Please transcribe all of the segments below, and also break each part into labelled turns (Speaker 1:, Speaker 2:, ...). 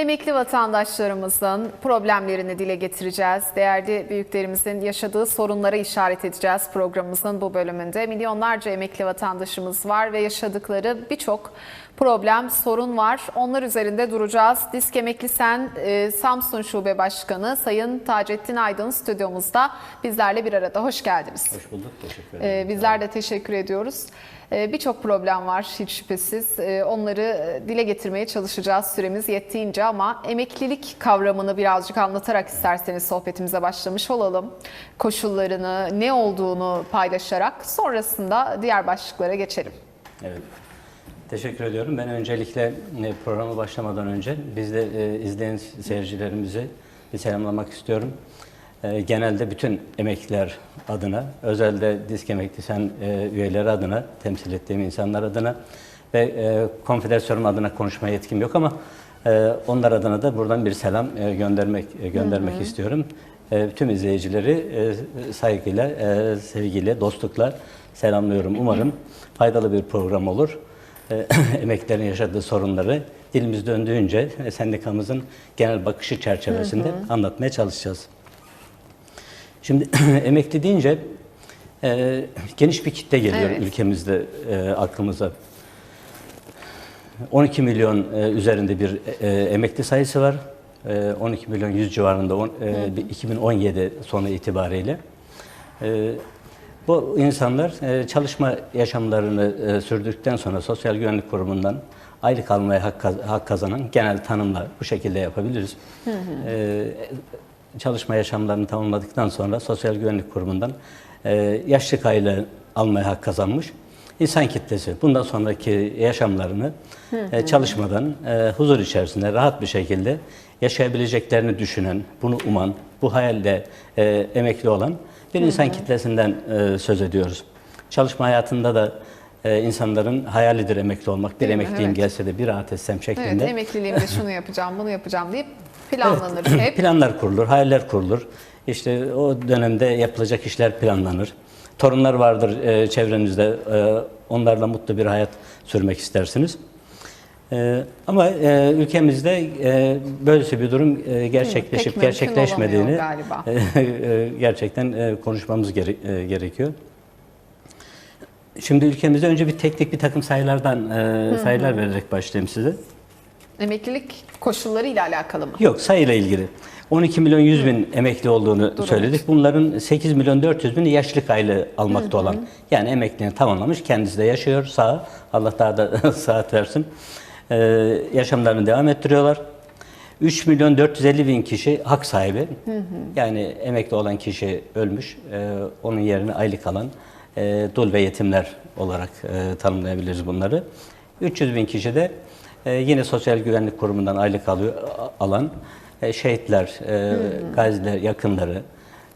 Speaker 1: Emekli vatandaşlarımızın problemlerini dile getireceğiz. Değerli büyüklerimizin yaşadığı sorunlara işaret edeceğiz programımızın bu bölümünde. Milyonlarca emekli vatandaşımız var ve yaşadıkları birçok problem, sorun var. Onlar üzerinde duracağız. Disk Emekli Sen e, Samsun Şube Başkanı Sayın Taceddin Aydın stüdyomuzda bizlerle bir arada. Hoş geldiniz.
Speaker 2: Hoş bulduk. Teşekkür ederim.
Speaker 1: Ee, Bizler de teşekkür ediyoruz. Ee, Birçok problem var hiç şüphesiz. Ee, Onları dile getirmeye çalışacağız süremiz yettiğince ama emeklilik kavramını birazcık anlatarak isterseniz sohbetimize başlamış olalım. Koşullarını, ne olduğunu paylaşarak sonrasında diğer başlıklara geçelim.
Speaker 2: Evet. Teşekkür ediyorum. Ben öncelikle e, programa başlamadan önce biz de e, izleyen seyircilerimizi bir selamlamak istiyorum. E, Genelde bütün emekliler adına, özelde disk emekli sen e, üyeleri adına, temsil ettiğim insanlar adına ve e, konfederasyonum adına konuşmaya yetkim yok ama e, onlar adına da buradan bir selam e, göndermek e, göndermek istiyorum. E, Tüm izleyicileri e, saygıyla, e, sevgiyle, dostlukla selamlıyorum. Umarım faydalı bir program olur. E, emeklilerin yaşadığı sorunları dilimiz döndüğünce e, sendikamızın genel bakışı çerçevesinde anlatmaya çalışacağız. Şimdi emekli deyince e, geniş bir kitle geliyor
Speaker 1: Evet.
Speaker 2: ülkemizde e, aklımıza. 12 milyon e, üzerinde bir e, emekli sayısı var. E, 12 milyon 100 civarında on- e, bir 2017 sonu itibariyle. E, bu insanlar e, çalışma yaşamlarını e, sürdürdükten sonra Sosyal Güvenlik Kurumu'ndan aylık almaya hak, kaz- hak kazanan genel tanımla bu şekilde yapabiliriz. E, çalışma yaşamlarını tamamladıktan sonra Sosyal Güvenlik Kurumu'ndan e, yaşlık aylığı almaya hak kazanmış insan kitlesi. Bundan sonraki yaşamlarını e, çalışmadan e, huzur içerisinde rahat bir şekilde yaşayabileceklerini düşünen, bunu uman, bu hayalle e, emekli olan bir insan kitlesinden e, söz ediyoruz. Çalışma hayatında da e, insanların hayalidir emekli olmak. Bir
Speaker 1: Değil mi?
Speaker 2: emekliyim
Speaker 1: Evet.
Speaker 2: gelse de bir rahat etsem
Speaker 1: Evet,
Speaker 2: şeklinde.
Speaker 1: emekliliğimde şunu yapacağım, bunu yapacağım deyip planlanır hep.
Speaker 2: Planlar kurulur, hayaller kurulur. İşte o dönemde yapılacak işler planlanır. Torunlar vardır e, çevrenizde, e, onlarla mutlu bir hayat sürmek istersiniz. E, ama e, ülkemizde e, böylesi bir durum e, gerçekleşip
Speaker 1: mümkün
Speaker 2: gerçekleşmediğini
Speaker 1: galiba.
Speaker 2: e, gerçekten e, konuşmamız gere- e, gerekiyor. Şimdi ülkemizde önce bir teknik bir takım sayılardan e, sayılar vererek başlayayım size.
Speaker 1: Emeklilik koşulları ile alakalı mı?
Speaker 2: Yok sayıyla ilgili. 12 milyon 100 bin emekli olduğunu
Speaker 1: Durum.
Speaker 2: söyledik. Bunların 8 milyon 400 bini yaşlık aylığı almakta olan. Yani emekliliğini tamamlamış. Kendisi de yaşıyor. Sağ. Allah daha da saat versin. Ee, yaşamlarını devam ettiriyorlar. 3 milyon 450 bin kişi hak sahibi. Yani emekli olan kişi ölmüş. Ee, onun yerine aylık alan e, dul ve yetimler olarak e, tanımlayabiliriz bunları. 300 bin kişi de e, yine Sosyal Güvenlik Kurumu'ndan aylık alıyor, alan e, şehitler, e, gaziler, yakınları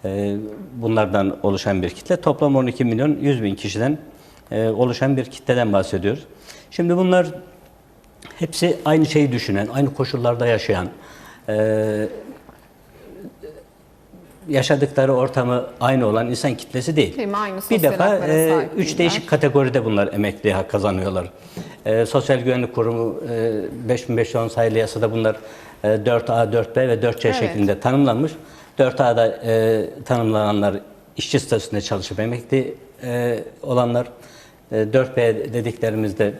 Speaker 2: e, bunlardan oluşan bir kitle. Toplam 12 milyon 100 bin kişiden oluşan bir kitleden bahsediyoruz. Şimdi bunlar hepsi aynı şeyi düşünen, aynı koşullarda yaşayan, yaşadıkları ortamı aynı olan insan kitlesi değil.
Speaker 1: Değil mi? Aynı
Speaker 2: Bir defa e, üç değişik kategoride bunlar emekli hak kazanıyorlar. E, Sosyal Güvenlik Kurumu e, 5510 sayılı yasada bunlar e, 4A, 4B ve 4C
Speaker 1: Evet.
Speaker 2: şeklinde tanımlanmış. 4A'da e, tanımlananlar işçi statüsünde çalışıp emekli e, olanlar, e, 4B dediklerimizde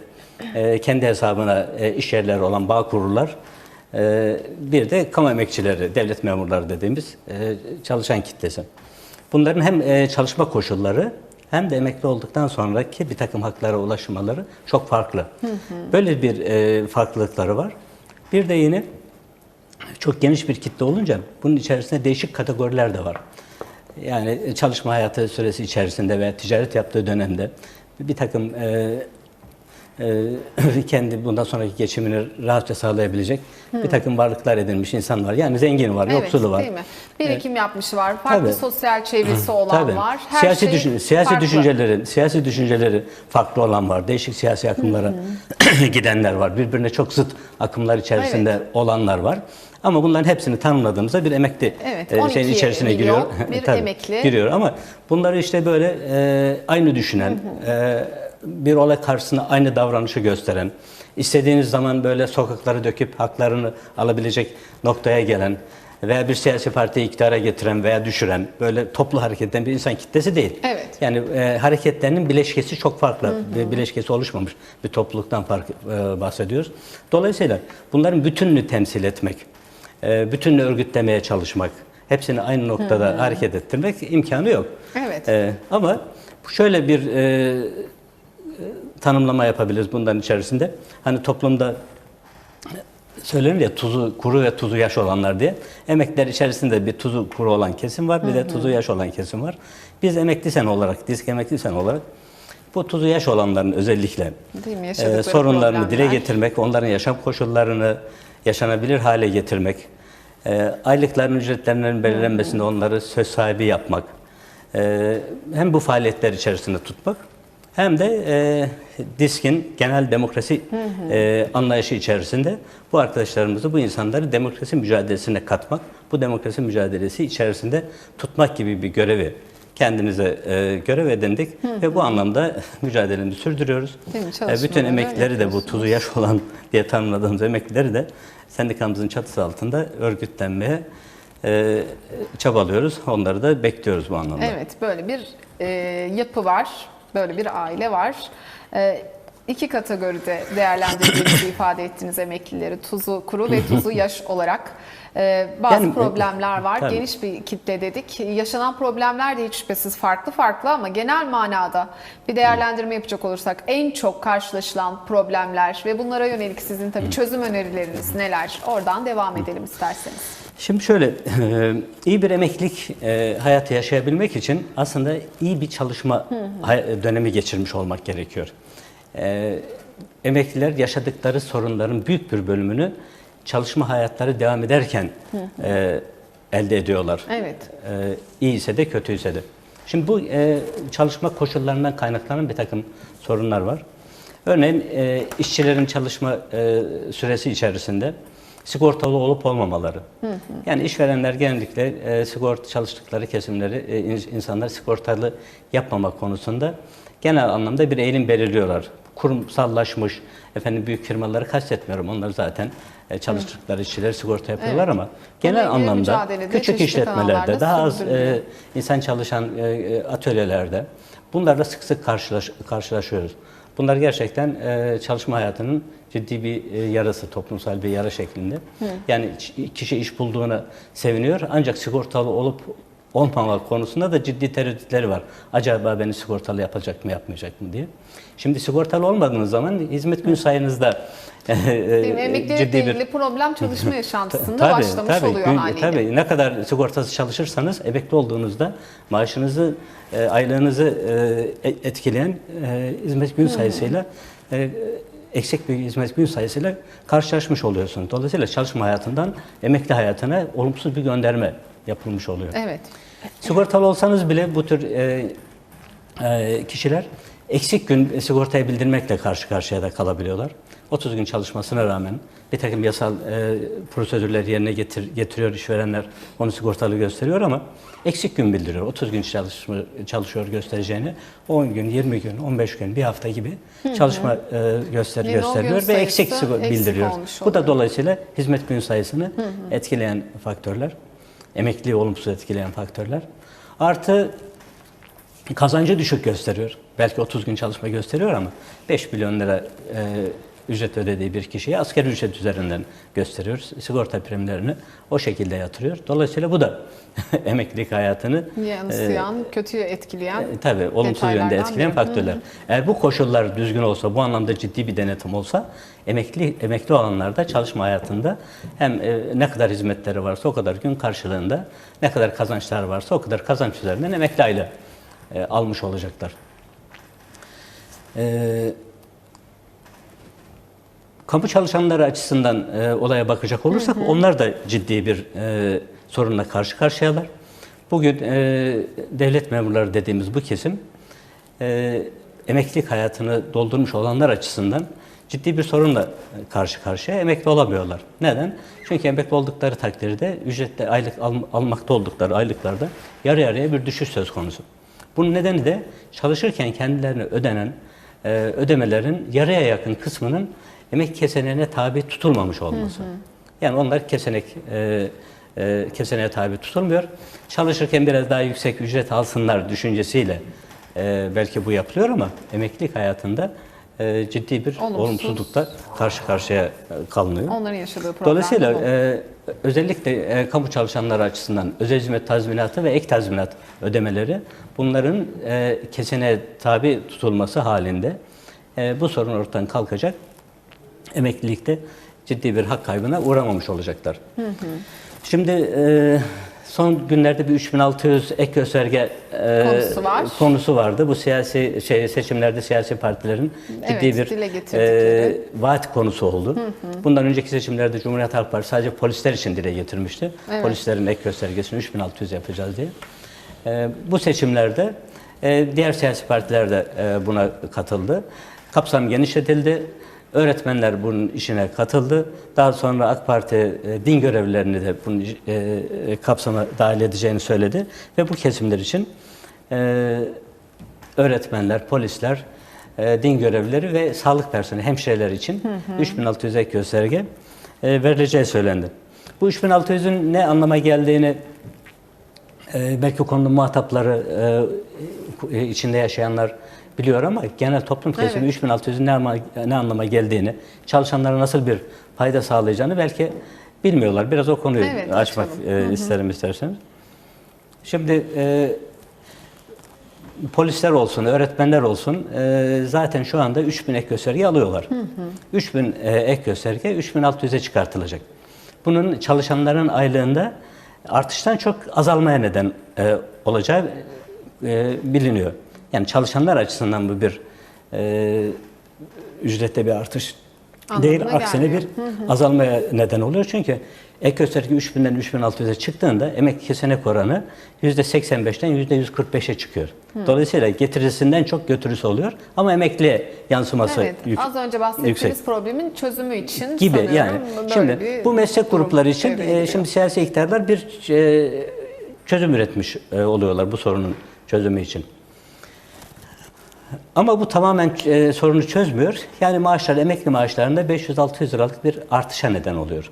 Speaker 2: e, kendi hesabına e, iş yerleri olan bağ kururlar. E, bir de kamu emekçileri, devlet memurları dediğimiz e, çalışan kitlesi. Bunların hem e, çalışma koşulları hem de emekli olduktan sonraki bir takım haklara ulaşmaları çok farklı. Böyle bir e, farklılıkları var. Bir de yine çok geniş bir kitle olunca bunun içerisinde değişik kategoriler de var. Yani çalışma hayatı süresi içerisinde veya ticaret yaptığı dönemde bir takım e, kendi bundan sonraki geçimini rahatça sağlayabilecek bir takım varlıklar edinmiş insan var. Yani zengini var, yoksulu var.
Speaker 1: değil mi? Birikim yapmış var, farklı
Speaker 2: Tabii.
Speaker 1: sosyal çevresi olan
Speaker 2: Tabii.
Speaker 1: var. Her
Speaker 2: siyasi
Speaker 1: şey
Speaker 2: düşün, siyasi
Speaker 1: farklı.
Speaker 2: düşünceleri, siyasi düşünceleri farklı olan var. Değişik siyasi akımlara gidenler var. Birbirine çok zıt akımlar içerisinde
Speaker 1: Evet.
Speaker 2: olanlar var. Ama bunların hepsini tanımladığımızda bir emekli
Speaker 1: Evet,
Speaker 2: e,
Speaker 1: 12
Speaker 2: şeyin içerisine
Speaker 1: milyon
Speaker 2: giriyor.
Speaker 1: bir
Speaker 2: Tabii,
Speaker 1: emekli.
Speaker 2: giriyor ama bunları işte böyle e, aynı düşünen, e, bir olay karşısında aynı davranışı gösteren, istediğiniz zaman böyle sokakları döküp haklarını alabilecek noktaya gelen veya bir siyasi partiyi iktidara getiren veya düşüren böyle toplu hareket eden bir insan kitlesi değil.
Speaker 1: Evet.
Speaker 2: Yani e, hareketlerinin bileşkesi çok farklı. Bir bileşkesi oluşmamış bir topluluktan fark, e, bahsediyoruz. Dolayısıyla bunların bütününü temsil etmek, e, bütününü örgütlemeye çalışmak, hepsini aynı noktada hareket ettirmek imkanı yok.
Speaker 1: Evet.
Speaker 2: E, ama şöyle bir e, tanımlama yapabiliriz bunların içerisinde. Hani toplumda söylenir ya tuzu kuru ve tuzu yaş olanlar diye. Emekliler içerisinde bir tuzu kuru olan kesim var, bir de tuzu yaş olan kesim var. Biz emekli sen olarak, disk emekli sen olarak bu tuzu yaş olanların özellikle
Speaker 1: mi?
Speaker 2: e, sorunlarını dile
Speaker 1: problemler.
Speaker 2: getirmek, onların yaşam koşullarını yaşanabilir hale getirmek, e, aylıkların ücretlerinin belirlenmesinde onları söz sahibi yapmak, e, hem bu faaliyetler içerisinde tutmak hem de e, DİSK'in genel demokrasi e, anlayışı içerisinde bu arkadaşlarımızı, bu insanları demokrasi mücadelesine katmak, bu demokrasi mücadelesi içerisinde tutmak gibi bir görevi kendimize e, görev edindik ve bu anlamda mücadelemizi sürdürüyoruz. E, bütün emeklileri de bu tuzu yaş olan diye tanımladığımız emeklileri de sendikamızın çatısı altında örgütlenmeye e, çabalıyoruz. Onları da bekliyoruz bu anlamda.
Speaker 1: Evet, böyle bir e, yapı var, böyle bir aile var. İki kategoride değerlendirdiğinizi ifade ettiğiniz emeklileri tuzu kuru ve tuzu yaş olarak. E, bazı
Speaker 2: Yani, e,
Speaker 1: problemler var,
Speaker 2: tabii.
Speaker 1: geniş bir kitle dedik. Yaşanan problemler de hiç şüphesiz farklı farklı ama genel manada bir değerlendirme yapacak olursak en çok karşılaşılan problemler ve bunlara yönelik sizin tabii çözüm önerileriniz neler? Oradan devam edelim isterseniz.
Speaker 2: Şimdi şöyle, e, iyi bir emeklilik e, hayatı yaşayabilmek için aslında iyi bir çalışma dönemi geçirmiş olmak gerekiyor. E, Emekliler yaşadıkları sorunların büyük bir bölümünü çalışma hayatları devam ederken e, elde ediyorlar.
Speaker 1: Evet.
Speaker 2: E, iyiyse de kötüyse de. Şimdi bu e, çalışma koşullarından kaynaklanan bir takım sorunlar var. Örneğin e, işçilerin çalışma e, süresi içerisinde sigortalı olup olmamaları. Yani işverenler genellikle e, sigorta çalıştıkları kesimleri e, in- insanlar sigortalı yapmama konusunda genel anlamda bir eğilim belirliyorlar. Kurumsallaşmış efendim büyük firmaları kastetmiyorum. Onlar zaten e, çalıştıkları işçileri sigorta yapıyorlar
Speaker 1: Evet.
Speaker 2: ama genel
Speaker 1: ilgili
Speaker 2: anlamda küçük işletmelerde daha az e, insan çalışan e, e, atölyelerde bunlarla sık sık karşılaş, karşılaşıyoruz. Bunlar gerçekten e, çalışma hayatının ciddi bir e, yarası, toplumsal bir yara şeklinde. Yani ç- kişi iş bulduğuna seviniyor ancak sigortalı olup olmama konusunda da ciddi tereddütleri var. Acaba beni sigortalı yapacak mı yapmayacak mı diye. Şimdi sigortalı olmadığınız zaman hizmet gün sayınızda e, e,
Speaker 1: Emeklilikle ilgili problem çalışma yaşantısında
Speaker 2: Tabii,
Speaker 1: başlamış
Speaker 2: tabii,
Speaker 1: oluyor
Speaker 2: gün-
Speaker 1: haliyle.
Speaker 2: Tabii ne kadar sigortası çalışırsanız emekli olduğunuzda maaşınızı, e, aylığınızı e, e- etkileyen e, hizmet gün sayısıyla e, eksik bir hizmet gün sayısıyla karşılaşmış oluyorsunuz. Dolayısıyla çalışma hayatından emekli hayatına olumsuz bir gönderme yapılmış oluyor.
Speaker 1: Evet.
Speaker 2: Sigortalı olsanız bile bu tür e, e, kişiler eksik gün sigortaya bildirmekle karşı karşıya da kalabiliyorlar. 30 gün çalışmasına rağmen bir takım yasal e, prosedürler yerine getir, getiriyor işverenler, onu sigortalı gösteriyor ama eksik gün bildiriyor. 30 gün çalışma, çalışıyor göstereceğini 10 gün, 20 gün, 15 gün, bir hafta gibi çalışma e, göster,
Speaker 1: Yine
Speaker 2: gösteriyor ve eksik,
Speaker 1: eksik
Speaker 2: bildiriyor. Bu da dolayısıyla hizmet gün sayısını etkileyen faktörler. Emekliliği olumsuz etkileyen faktörler. Artı kazancı düşük gösteriyor. Belki 30 gün çalışma gösteriyor ama 5 milyon lira e, ücret ödediği bir kişiye asgari ücret üzerinden gösteriyor. Sigorta primlerini o şekilde yatırıyor. Dolayısıyla bu da emeklilik hayatını
Speaker 1: Yansıyan, kötüye etkileyen
Speaker 2: e, tabii olumsuz yönde etkileyen
Speaker 1: biri.
Speaker 2: faktörler. Eğer bu koşullar düzgün olsa, bu anlamda ciddi bir denetim olsa, emekli emekli olanlar da çalışma hayatında hem e, ne kadar hizmetleri varsa o kadar gün karşılığında, ne kadar kazançlar varsa o kadar kazanç üzerinden emekli aile e, almış olacaklar. E, kamu çalışanları açısından e, olaya bakacak olursak onlar da ciddi bir e, sorunla karşı karşıyalar. Bugün e, devlet memurları dediğimiz bu kesim e, emeklilik hayatını doldurmuş olanlar açısından ciddi bir sorunla karşı karşıya emekli olamıyorlar. Neden? Çünkü emekli oldukları takdirde ücretle aylık al- almakta oldukları aylıklarda yarı yarıya bir düşüş söz konusu. Bunun nedeni de çalışırken kendilerine ödenen e, ödemelerin yarıya yakın kısmının emek keseneğine tabi tutulmamış olması. Yani onlar kesenek e, e, keseneğe tabi tutulmuyor. Çalışırken biraz daha yüksek ücret alsınlar düşüncesiyle e, belki bu yapılıyor ama emeklilik hayatında e, ciddi bir
Speaker 1: Olumsuz.
Speaker 2: olumsuzlukla karşı karşıya e, kalınıyor.
Speaker 1: Onların yaşadığı problem.
Speaker 2: Dolayısıyla e, özellikle e, kamu çalışanları açısından özel hizmet tazminatı ve ek tazminat ödemeleri bunların e, kesene tabi tutulması halinde e, bu sorun ortadan kalkacak. Emeklilikte ciddi bir hak kaybına uğramamış olacaklar. Şimdi e, son günlerde bir 3600 ek gösterge e,
Speaker 1: Konusu var.
Speaker 2: konusu vardı. Bu siyasi şey seçimlerde siyasi partilerin ciddi
Speaker 1: Evet,
Speaker 2: bir e, vaat konusu oldu. Bundan önceki seçimlerde Cumhuriyet Halk Partisi sadece polisler için dile getirmişti.
Speaker 1: Evet.
Speaker 2: Polislerin ek göstergesini 3600 yapacağız diye. E, bu seçimlerde e, diğer siyasi partiler de e, buna katıldı. Kapsam genişletildi. Öğretmenler bunun işine katıldı. Daha sonra AK Parti e, din görevlilerini de bunun e, e, kapsama dahil edeceğini söyledi. Ve bu kesimler için öğretmenler, polisler, din görevlileri ve sağlık personeli, hemşireler için 3600 ek gösterge verileceği söylendi. Bu 3600'ün ne anlama geldiğini belki konunun muhatapları içinde yaşayanlar biliyor ama genel toplum kesimi
Speaker 1: Evet.
Speaker 2: 3600'ün ne, anlama, ne anlama geldiğini, çalışanlara nasıl bir fayda sağlayacağını belki bilmiyorlar. Biraz o konuyu
Speaker 1: Evet,
Speaker 2: açmak
Speaker 1: açalım.
Speaker 2: e, isterim isterseniz. Şimdi e, polisler olsun, öğretmenler olsun e, zaten şu anda 3000 ek gösterge alıyorlar. 3000 e, ek gösterge 3600'e çıkartılacak. Bunun çalışanların aylığında artıştan çok azalmaya neden e, olacağı e, biliniyor. Yani çalışanlar açısından bu bir e, ücrette bir artış
Speaker 1: Anlamına
Speaker 2: değil, aksine
Speaker 1: gelmiyor.
Speaker 2: bir azalmaya neden oluyor. Çünkü ek gösterge 3000'den 3600'e çıktığında emek kesenek oranı %85'ten %145'e çıkıyor. Dolayısıyla getirisinden çok götürüsü oluyor ama emekliye yansıması
Speaker 1: Evet,
Speaker 2: yük-
Speaker 1: az önce bahsettiğimiz
Speaker 2: yüksek
Speaker 1: problemin çözümü için
Speaker 2: gibi
Speaker 1: sanıyorum
Speaker 2: yani. Şimdi bu meslek grupları için e, şimdi siyasi iktidarlar bir e, çözüm üretmiş e, oluyorlar bu sorunun çözümü için. Ama bu tamamen e, sorunu çözmüyor. Yani maaşlar, emekli maaşlarında 500-600 liralık bir artışa neden oluyor.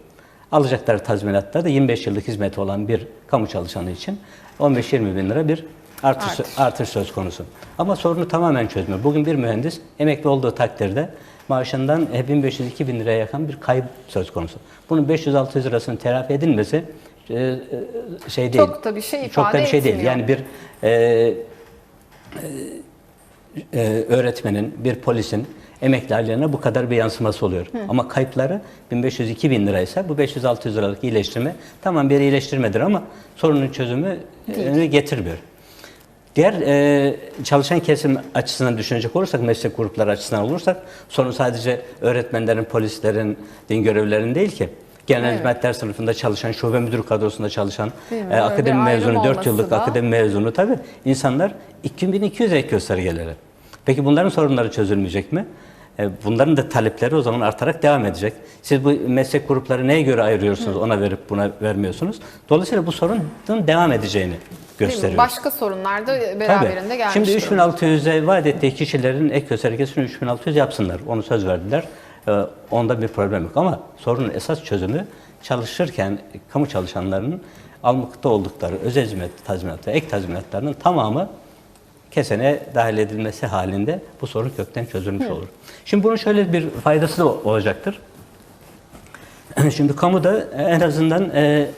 Speaker 2: Alacakları tazminatlar da 25 yıllık hizmeti olan bir kamu çalışanı için 15-20 bin lira bir artış,
Speaker 1: Artış.
Speaker 2: artış söz konusu. Ama sorunu tamamen çözmüyor. Bugün bir mühendis emekli olduğu takdirde maaşından 1500-2000 liraya yakın bir kayıp söz konusu. Bunun 500-600 lirasının telafi edilmesi e, e, şey değil.
Speaker 1: Çok da bir şey
Speaker 2: Çok da
Speaker 1: ifade
Speaker 2: bir şey değil. Yani bir e, e, öğretmenin, bir polisin emekli ailelerine bu kadar bir yansıması oluyor. Ama kayıpları 1500-2000 liraysa bu 500-600 liralık iyileştirme tamam bir iyileştirmedir ama sorunun çözümü e, getirmiyor. Diğer e, çalışan kesim açısından düşünecek olursak, meslek grupları açısından olursak sorun sadece öğretmenlerin, polislerin, din görevlilerin değil ki. Genel
Speaker 1: Evet.
Speaker 2: hizmetler sınıfında çalışan, şube müdür kadrosunda çalışan, e, akademi mezunu, 4
Speaker 1: olması
Speaker 2: yıllık
Speaker 1: da-
Speaker 2: akademi mezunu tabii insanlar 2200 ek göstergeleri. Peki bunların sorunları çözülmeyecek mi? E, Bunların da talepleri o zaman artarak devam edecek. Siz bu meslek grupları neye göre ayırıyorsunuz, ona verip buna vermiyorsunuz. Dolayısıyla bu sorunun devam edeceğini gösteriyor.
Speaker 1: Başka sorunlar da beraberinde
Speaker 2: Tabii.
Speaker 1: gelmiş.
Speaker 2: Şimdi
Speaker 1: durumda.
Speaker 2: 3600'e vaat ettiği kişilerin ek göstergesini 3600 yapsınlar. Onu söz verdiler. Ee, onda bir problem yok. Ama sorunun esas çözümü çalışırken kamu çalışanlarının almakta oldukları özel hizmet tazminatı, ek tazminatlarının tamamı kesene dahil edilmesi halinde bu sorun kökten çözülmüş olur. Şimdi bunun şöyle bir faydası da olacaktır. Şimdi kamuda en azından e,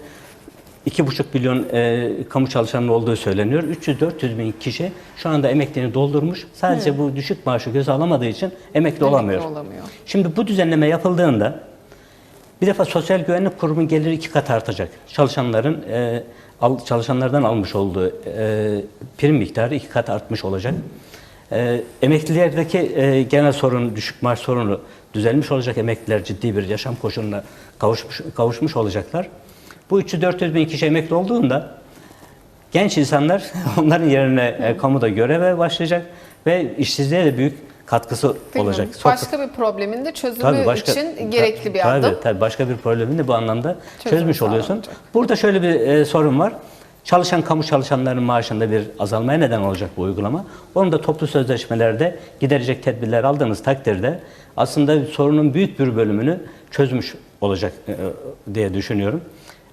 Speaker 2: 2,5 milyon e, kamu çalışanının olduğu söyleniyor. 300-400 bin kişi şu anda emekliliğini doldurmuş. Sadece bu düşük maaşı göze alamadığı için emekli, olamıyor.
Speaker 1: olamıyor.
Speaker 2: Şimdi bu düzenleme yapıldığında bir defa Sosyal Güvenlik Kurumu geliri iki kat artacak. Çalışanların e, al, çalışanlardan almış olduğu e, prim miktarı iki kat artmış olacak. E, emeklilerdeki e, genel sorun, düşük maaş sorunu düzelmiş olacak. Emekliler ciddi bir yaşam koşuluna kavuşmuş, kavuşmuş olacaklar. Bu 300-400 bin kişi emekli olduğunda genç insanlar onların yerine e, kamuda göreve başlayacak ve işsizliğe de büyük katkısı
Speaker 1: mi?
Speaker 2: olacak.
Speaker 1: Başka bir problemin de çözümü
Speaker 2: Tabii başka,
Speaker 1: için gerekli bir
Speaker 2: tabii,
Speaker 1: adım.
Speaker 2: Tabii başka bir problemini de bu anlamda
Speaker 1: Çözümü
Speaker 2: çözmüş oluyorsun.
Speaker 1: sağlanacak.
Speaker 2: Burada şöyle bir e, sorun var. Çalışan kamu çalışanlarının maaşında bir azalmaya neden olacak bu uygulama. Onu da toplu sözleşmelerde giderecek tedbirler aldığınız takdirde aslında sorunun büyük bir bölümünü çözmüş olacak e, diye düşünüyorum.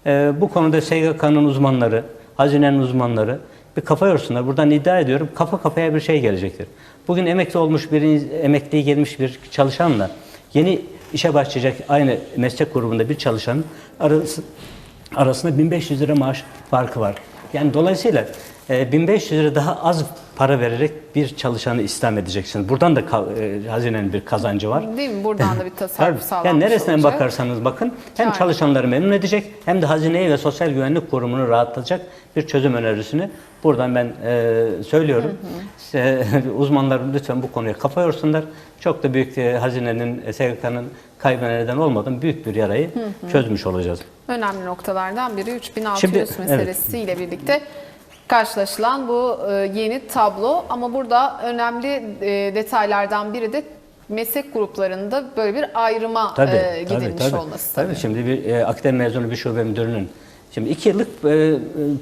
Speaker 2: E, bu konuda SGK'nın uzmanları, hazinenin uzmanları bir kafa yorsunlar. Buradan iddia ediyorum kafa kafaya bir şey gelecektir. Bugün emekli olmuş bir emekliye gelmiş bir çalışanla yeni işe başlayacak aynı meslek grubunda bir çalışanın arası, arasında 1500 lira maaş farkı var. Yani dolayısıyla e, 1500 lira daha az para vererek bir çalışanı istihdam edeceksiniz. Buradan da e, hazinenin bir kazancı var.
Speaker 1: Değil mi? Buradan da bir tasarruf sağlanmış
Speaker 2: Yani neresinden
Speaker 1: olacak.
Speaker 2: bakarsanız bakın hem
Speaker 1: Yani.
Speaker 2: çalışanları memnun edecek hem de hazineyi ve sosyal güvenlik kurumunu rahatlatacak bir çözüm önerisini buradan ben e, söylüyorum. Size- uzmanlar lütfen bu konuya kafa yorsunlar. Çok da büyük e, hazinenin, e, SGK'nın kaybına neden olmadan büyük bir yarayı çözmüş olacağız.
Speaker 1: Önemli noktalardan biri 3600
Speaker 2: Şimdi, evet.
Speaker 1: meselesiyle birlikte karşılaşılan bu e, yeni tablo ama burada önemli e, detaylardan biri de meslek gruplarında böyle bir ayrıma
Speaker 2: Tabii,
Speaker 1: e,
Speaker 2: tabii,
Speaker 1: gidilmiş
Speaker 2: tabii.
Speaker 1: olması tabii.
Speaker 2: Tabii, şimdi bir e, akademi mezunu bir şube müdürünün Şimdi iki yıllık e,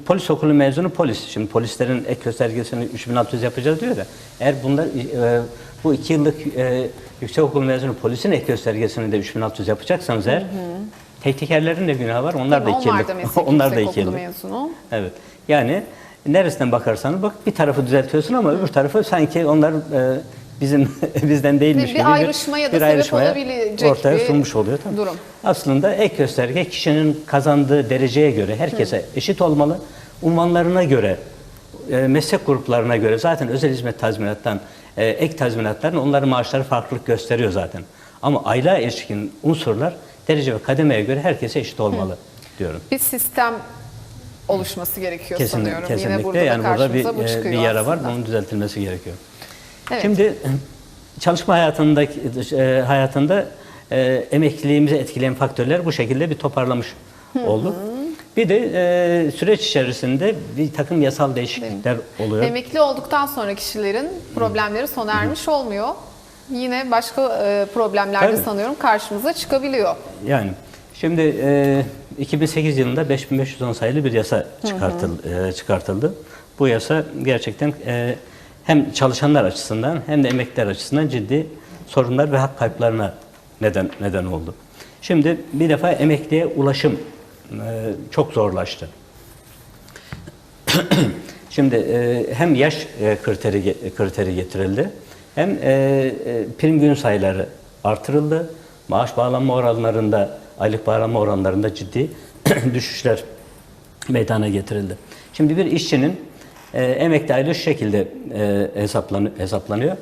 Speaker 2: polis okulu mezunu polis. Şimdi polislerin ek göstergesini 3600 yapacağız diyor da eğer bunlar e, bu iki yıllık e, yüksek okul mezunu polisin ek göstergesini de 3600 yapacaksanız eğer teknikerlerin de günahı var. Onlar da
Speaker 1: Değil mi?
Speaker 2: iki
Speaker 1: Onlar
Speaker 2: yıllık.
Speaker 1: da
Speaker 2: onlar da iki yıllık.
Speaker 1: mezunu.
Speaker 2: Evet. Yani neresinden bakarsanız bak bir tarafı düzeltiyorsun ama öbür tarafı sanki onlar e, bizim bizden değilmiş
Speaker 1: Bir
Speaker 2: gibi
Speaker 1: ayrışmaya da sebep
Speaker 2: ayrışmaya
Speaker 1: olabilecek
Speaker 2: ortaya
Speaker 1: bir
Speaker 2: sunmuş oluyor. Tabii.
Speaker 1: durum.
Speaker 2: Aslında ek gösterge kişinin kazandığı dereceye göre herkese eşit olmalı. Unvanlarına göre, e, meslek gruplarına göre zaten özel hizmet tazminattan e, ek tazminatların onların maaşları farklılık gösteriyor zaten. Ama aylığa ilişkin unsurlar derece ve kademeye göre herkese eşit olmalı diyorum.
Speaker 1: Bir sistem oluşması gerekiyor
Speaker 2: Kesin,
Speaker 1: sanıyorum.
Speaker 2: kesinlikle
Speaker 1: Yine burada da
Speaker 2: yani burada bir,
Speaker 1: bu
Speaker 2: e, bir yara var.
Speaker 1: aslında.
Speaker 2: Bunun düzeltilmesi gerekiyor.
Speaker 1: Evet.
Speaker 2: Şimdi çalışma hayatındaki e, hayatında e, emekliliğimizi etkileyen faktörler bu şekilde bir toparlamış olduk. Bir de e, süreç içerisinde bir takım yasal değişiklikler oluyor.
Speaker 1: Emekli olduktan sonra kişilerin problemleri sona ermiş olmuyor. Yine başka e, problemler de
Speaker 2: Tabii.
Speaker 1: sanıyorum karşımıza çıkabiliyor.
Speaker 2: Yani şimdi e, 2008 yılında 5510 sayılı bir yasa çıkartıldı. e, çıkartıldı. Bu yasa gerçekten e, hem çalışanlar açısından hem de emekliler açısından ciddi sorunlar ve hak kayıplarına neden neden oldu. Şimdi bir defa emekliye ulaşım çok zorlaştı. Şimdi e, hem yaş e, kriteri ge- kriteri getirildi, hem e, e, prim gün sayıları artırıldı. Maaş bağlanma oranlarında, aylık bağlanma oranlarında ciddi düşüşler meydana getirildi. Şimdi bir işçinin e, emekli aylığı şu şekilde e, hesaplanı- hesaplanıyor.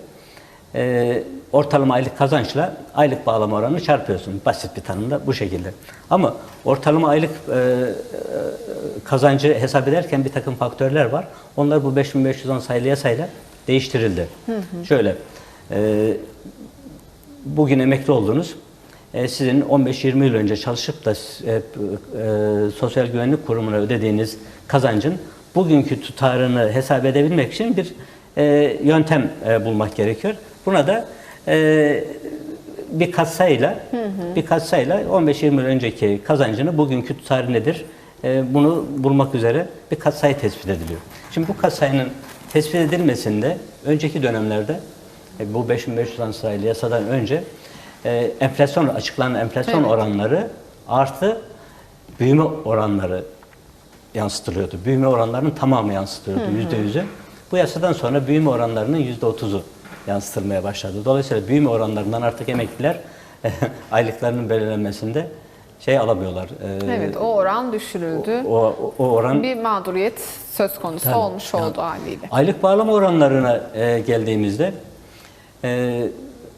Speaker 2: E, ortalama aylık kazançla aylık bağlama oranını çarpıyorsun. Basit bir tanımda bu şekilde. Ama ortalama aylık e, kazancı hesap ederken bir takım faktörler var. Onlar bu 5510 sayılı yasayla değiştirildi. Şöyle, e, bugün emekli oldunuz. E, sizin 15-20 yıl önce çalışıp da e, e, Sosyal Güvenlik Kurumu'na ödediğiniz kazancın bugünkü tutarını hesap edebilmek için bir e, yöntem e, bulmak gerekiyor. Buna da e, bir katsayıyla bir katsayıyla 15-20 yıl önceki kazancını bugünkü tutarı nedir? E, bunu bulmak üzere bir katsayı tespit ediliyor. Şimdi bu katsayının tespit edilmesinde önceki dönemlerde e, bu 5500 sayılı yasadan önce e, enflasyon açıklanan enflasyon
Speaker 1: Evet.
Speaker 2: oranları artı büyüme oranları yansıtılıyordu. Büyüme oranlarının tamamı yansıtılıyordu yüzde yüzü. Bu yasadan sonra büyüme oranlarının yüzde otuzu yansıtılmaya başladı. Dolayısıyla büyüme oranlarından artık emekliler aylıklarının belirlenmesinde şey alamıyorlar. E,
Speaker 1: Evet o oran düşürüldü.
Speaker 2: o, o, o oran
Speaker 1: bir mağduriyet söz konusu
Speaker 2: Tabii.
Speaker 1: olmuş oldu haliyle.
Speaker 2: Aylık bağlama oranlarına e, geldiğimizde e,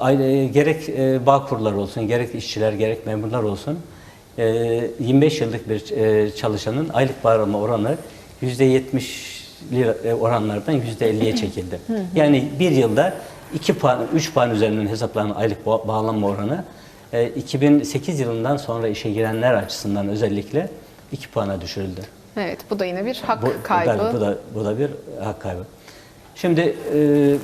Speaker 2: aile, gerek e, bağ kurları olsun, gerek işçiler, gerek memurlar olsun e, 25 yıllık bir e, çalışanın aylık bağlama oranı %70 lira e, oranlardan %50'ye çekildi. yani bir yılda 2 puan, 3 puan üzerinden hesaplanan aylık ba- bağlanma oranı e, 2008 yılından sonra işe girenler açısından özellikle 2 puana düşürüldü.
Speaker 1: Evet bu da yine bir hak
Speaker 2: Bu,
Speaker 1: kaybı.
Speaker 2: tabii bu da bu da bir hak kaybı. Şimdi e,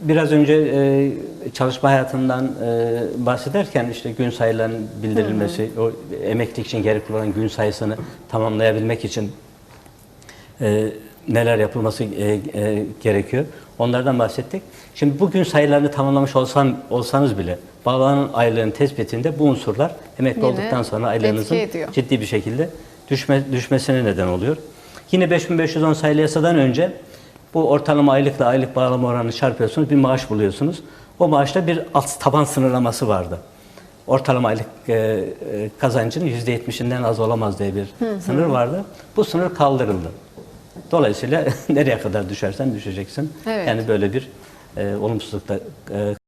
Speaker 2: biraz önce e, çalışma hayatından e, bahsederken işte gün sayılarının bildirilmesi, o emeklilik için gerekli olan gün sayısını tamamlayabilmek için e, neler yapılması e, e, gerekiyor. Onlardan bahsettik. Şimdi bugün sayılarını tamamlamış olsan, olsanız bile bağlanan aylığın tespitinde bu unsurlar emekli
Speaker 1: Yine
Speaker 2: olduktan sonra aylığınızın ciddi bir şekilde düşme, düşmesine neden oluyor. Yine 5510 sayılı yasadan önce bu ortalama aylıkla aylık bağlama oranını çarpıyorsunuz, bir maaş buluyorsunuz. O maaşta bir alt taban sınırlaması vardı. Ortalama aylık e, e, kazancın %70'inden az olamaz diye bir sınır vardı. Bu sınır kaldırıldı. Dolayısıyla nereye kadar düşersen düşeceksin.
Speaker 1: Evet.
Speaker 2: Yani böyle bir e, olumsuzluk da e,